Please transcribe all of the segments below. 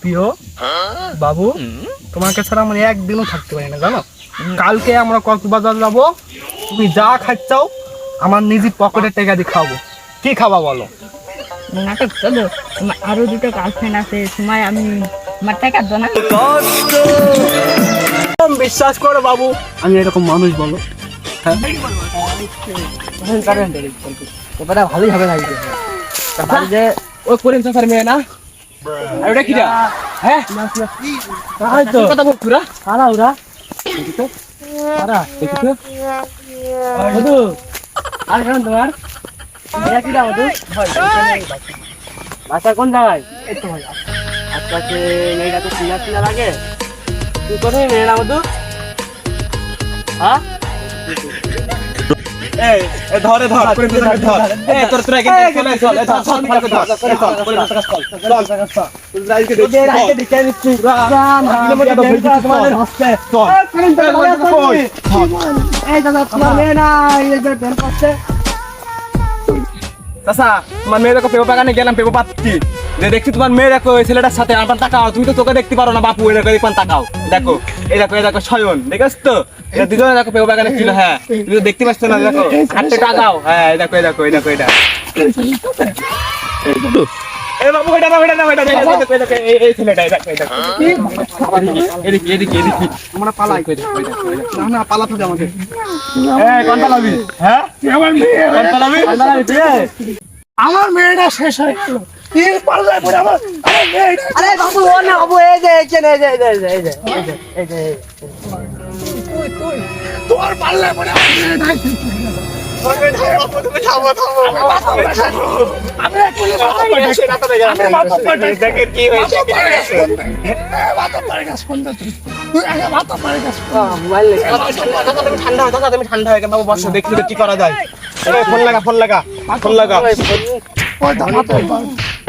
প্রিয় বাবু তোমাকে ছাড়া আমরা একদিনও থাকতে পারি না জানো? কালকে আমরা কক্সবাজার যাব তুমি যা খাচ্ছাও আমার নিজের পকেটের টাকা দিয়ে খাব। কি খাবা বলো? নাটক চলো আরও দুটো গার্লফ্রেন্ড আছে সময় আমি বিশ্বাস করো বাবু। আমি এরকম মানুষ বলো। হ্যাঁ? ভালোই হবে তারপরে যে ওই করিম চাচার মেয়ে না? আর ওটা কিরা হ্যাঁ? তাই তো। কথা বল পুরা কারা ওরা। দেখি তো। কারা দেখি তো। মধু আর কেন তোমার? মেয়ে কিরা মধু বাসা কোন জায়গায়? এই তো ভাই। আজকে মেয়েটা তো চিনা চিনা লাগে। তুই কোথায় মেয়েরা মধু হ্যাঁ? ধরে ধর ধর তোর তোরা দাদা মেয়ে পেপার গেলাম পেপার পাচ্ছি যে দেখছি তোমার মেয়ে দেখো ওই ছেলেটার সাথে আমার তাকাও তুমি তো তোকে দেখতে পারো না বাপু দেখো দেখবেন তাকাও দেখো এই দেখো এই দেখো ছয়ন দেখেছ তো এটা দুজনে দেখো পেপো বাগানে ছিল হ্যাঁ তুমি তো দেখতে পাচ্ছ না দেখো হাতে টাকাও হ্যাঁ এই দেখো এই দেখো এই দেখো এটা এই বাবু এটা না এটা না এটা দেখো দেখো, দেখো এই এই ছেলেটা এই দেখো এই দেখো এদিকে এদিকে এদিকে আমরা পালাই না না পালাতে হবে আমাদের এই কোন পালাবি হ্যাঁ আমার মেয়ে কোন পালাবি আমার মেয়েটা শেষ হয়ে গেল ঠান্ডা বাবু ঠান্ডা হয়ে গেল বর্ষা দেখি কি করা যায় ফোন লাগা ফোন লাগা ফোন লাগা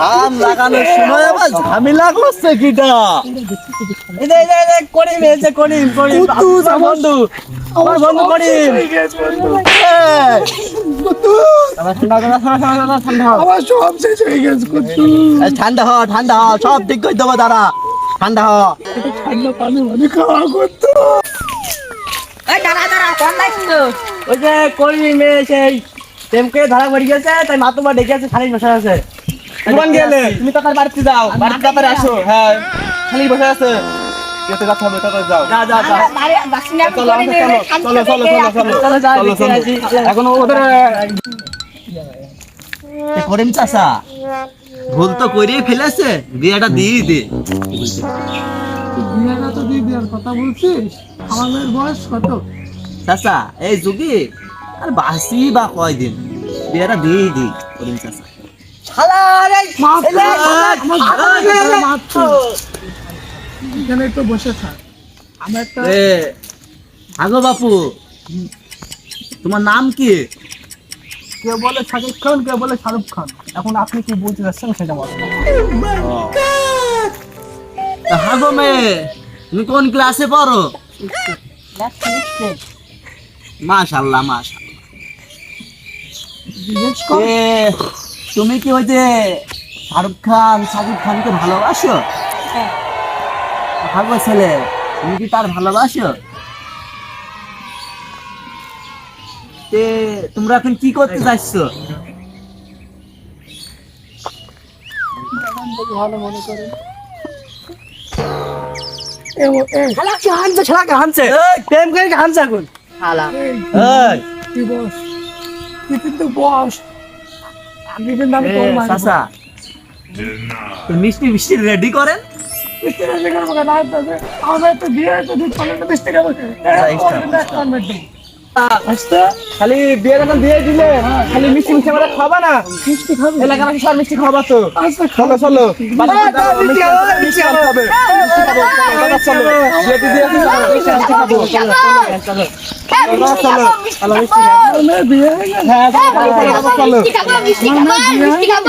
ধান লাগানোর সময় আবার ঝামেলা করছে কিটা? বন্ধু ঠান্ডা হ ঠান্ডা হ সব ঠিক করে দেবো তারা ঠান্ডা হ। করতো ওই যে সেই ধরা পড়ে গেছে তাই মাতুমা ডেকে আছে খালি বসে আছে। গেলে? তুমি তো বাড়িতে যাও বাড়িতে তারপরে আসো হ্যাঁ। খালি বসে আছে। যেতে যেতে হবে তারপরে যাও। যা যা যা। চলো চলো চলো চলো চলো চলো চলো যা চলো দেখে চলো আসি এখন ওদের করিম চাচা ভুল তো করিয়ে ফেলেছে। বিয়েটা দিয়ে দে। বিয়েটা তো দিয়ে দেওয়ার কথা বলছিস? আমার মেয়ের বয়স কত? চাচা এই যুগে আর বাসি বা কয়দিন? বিয়েটা দিয়ে দি করিম চাচা। এখানে একটু বসে থাক। আমার একটা এ বাপু। তোমার নাম কি? কেউ বলে শাকিব খান কেউ বলে শাহরুখ খান? এখন আপনি কি বলতে যাচ্ছেন সেটা বলেন। হাগো মেয়ে তুমি কোন ক্লাসে পড়ো? মাশাল্লাহ মাশাল্লাহ। তুমি কি ওই যে শাহরুখ খান শাকিব খানকে ভালোবাসো? ভাগো ছেলে তুমি কি তার ভালোবাসো? তে তোমরা এখন কি করতে যাচ্ছ ভালো মনে করে প্রেম হানছে এখন? তুই তুই কিন্তু বস। চাচা মিষ্টি মিষ্টি রেডি করেন? মিষ্টি রেডি করব না আমাদের তো বিয়ে তো দুধ পালন মিষ্টি খাব আচ্ছা। খালি বিয়ে যখন দিয়ে দিলে খালি মিষ্টি মিষ্টি আমরা খাবা না মিষ্টি খাবে এলাকাবাসী সব মিষ্টি খাওয়াবা তো চলো চলো মিষ্টি খাব, মিষ্টি খাবে মিষ্টি খাব চলো, চলো যেতে দিয়ে মিষ্টি মিষ্টি খাব চলো চলো হ্যাঁ চলো, চলো, চলো, চলো, চলো। মিষ্টি খাব মিষ্টি খাব মিষ্টি খাব